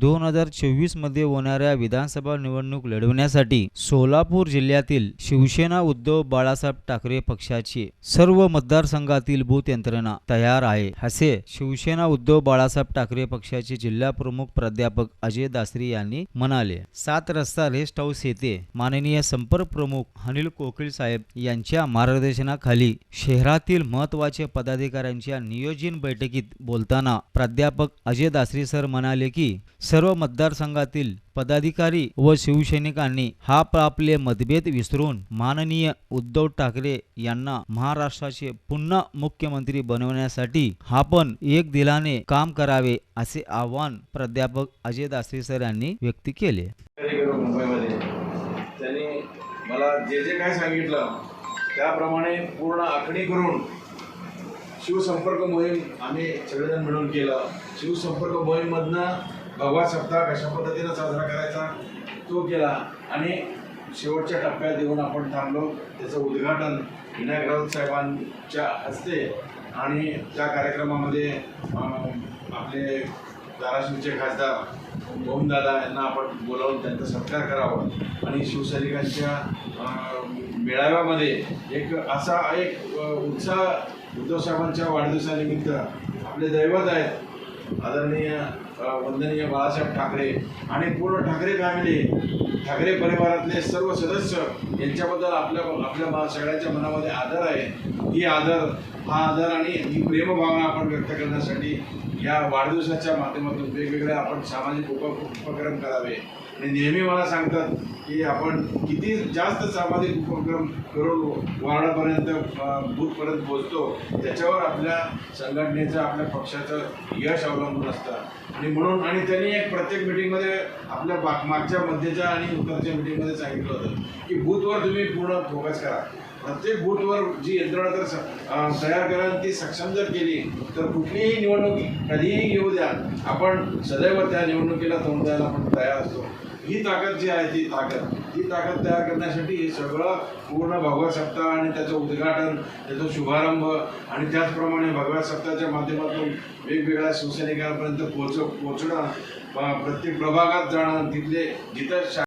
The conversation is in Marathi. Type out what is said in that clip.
दोन हजार चोवीसमध्ये होणाऱ्या विधानसभा निवडणूक लढवण्यासाठी सोलापूर जिल्ह्यातील शिवसेना उद्धव बाळासाहेब ठाकरे पक्षाची सर्व मतदारसंघातील बूथ यंत्रणा तयार आहे. असे शिवसेना उद्धव बाळासाहेब ठाकरे पक्षाचे जिल्हा प्रमुख प्राध्यापक अजय दासरी यांनी म्हणाले. सात रस्ता रेस्ट हाऊस येथे माननीय संपर्क प्रमुख अनिल कोकिळ साहेब यांच्या मार्गदर्शनाखाली शहरातील महत्त्वाचे पदाधिकाऱ्यांच्या नियोजन बैठकीत बोलताना प्राध्यापक अजय दासरी सर म्हणाले की सर्व मतदारसंघातील पदाधिकारी व शिवसैनिकांनी हा आपले मतभेद विसरून माननीय उद्धव ठाकरे यांना महाराष्ट्राचे पुन्हा मुख्यमंत्री बनवण्यासाठी आपण एक दिलाने काम करावे असे आवाहन प्राध्यापक अजय दासरी सर यांनी व्यक्त केले. मुंबईमध्ये. त्यांनी मला जे जे काय सांगितलं त्याप्रमाणे पूर्ण आखणी करून शिवसंपर्क मोहीम आम्ही सगळेजण मिळून केलं. शिवसंपर्क मोहीममधनं भगवा सप्ताह कशा पद्धतीनं साजरा करायचा? तो केला आणि शेवटच्या टप्प्यात येऊन आपण थांबलो. त्याचं उद्घाटन विनायक राऊत साहेबांच्या हस्ते आणि त्या कार्यक्रमामध्ये आपले धाराशिवचे खासदार ओमदादा यांना आपण बोलावून त्यांचा सत्कार करावा. आणि शिवसैनिकांच्या मेळाव्यामध्ये एक असा एक उत्साह उद्धव साहेबांच्या वाढदिवसानिमित्त आपले दैवत आहेत. आदरणीय वंदनीय बाळासाहेब ठाकरे आणि पूर्ण ठाकरे फॅमिली ठाकरे परिवारातले सर्व सदस्य यांच्याबद्दल आपल्या आपल्या सगळ्यांच्या मनामध्ये आदर आहे. ही आदर हा आदर आणि ही प्रेमभावना आपण व्यक्त करण्यासाठी या वाढदिवसाच्या माध्यमातून वेगवेगळे आपण सामाजिक उप उपक्रम करावे. आणि नेहमी मला सांगतात की आपण किती जास्त सामाजिक उपक्रम करून वार्डापर्यंत बूथपर्यंत पोहोचतो त्याच्यावर आपल्या संघटनेचं आपल्या पक्षाचं यश अवलंबून असतं. आणि म्हणून आणि त्यांनी एक प्रत्येक मिटिंगमध्ये आपल्या बाग मागच्या मध्यच्या आणि उत्तरच्या मिटिंगमध्ये सांगितलं होतं की बूथवर तुम्ही पूर्ण फोकस करा. प्रत्येक बूथवर जी यंत्रणा तर स- तयार करा आणि ती सक्षम जर केली तर कुठलीही निवडणूक कधीही येऊ द्या. आपण सदैव त्या निवडणुकीला तोंड द्यायला आपण तयार असतो. ही ताकद जी आहे ती ताकद. ती ताकद तयार करण्यासाठी हे सगळं पूर्ण भगवत सप्ताह आणि त्याचं उद्घाटन त्याचा शुभारंभ आणि त्याचप्रमाणे भगवत सप्ताहाच्या माध्यमातून वेगवेगळ्या शिवसैनिकांपर्यंत पोहोच पोहोचणं प्रत्येक प्रभागात जाणं तिथले जिथं शा